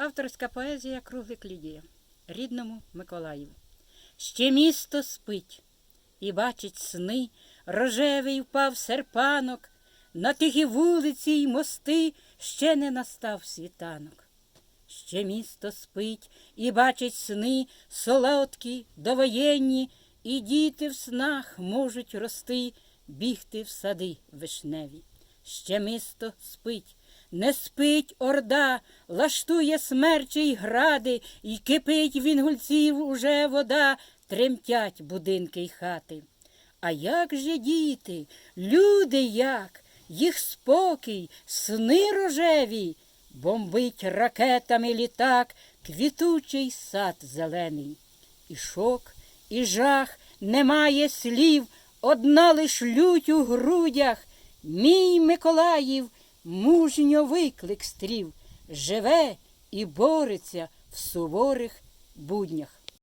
Авторська поезія Круглик Лідія, рідному Миколаєву. Ще місто спить і бачить сни, рожевий впав серпанок, на тихі вулиці й мости ще не настав світанок. Ще місто спить і бачить сни солодкі, довоєнні, і діти в снах можуть рости, бігти в сади вишневі. Ще місто спить, не спить орда, лаштує смерчі й гради, і кипить він гульців уже вода, тремтять будинки й хати. А як же діти, люди як, їх спокій, сни рожеві, бомбить ракетами літак, квітучий сад зелений. І шок, і жах, немає слів, одна лиш лють у грудях. Мій Миколаїв мужньо виклик стрів, живе і бореться в суворих буднях.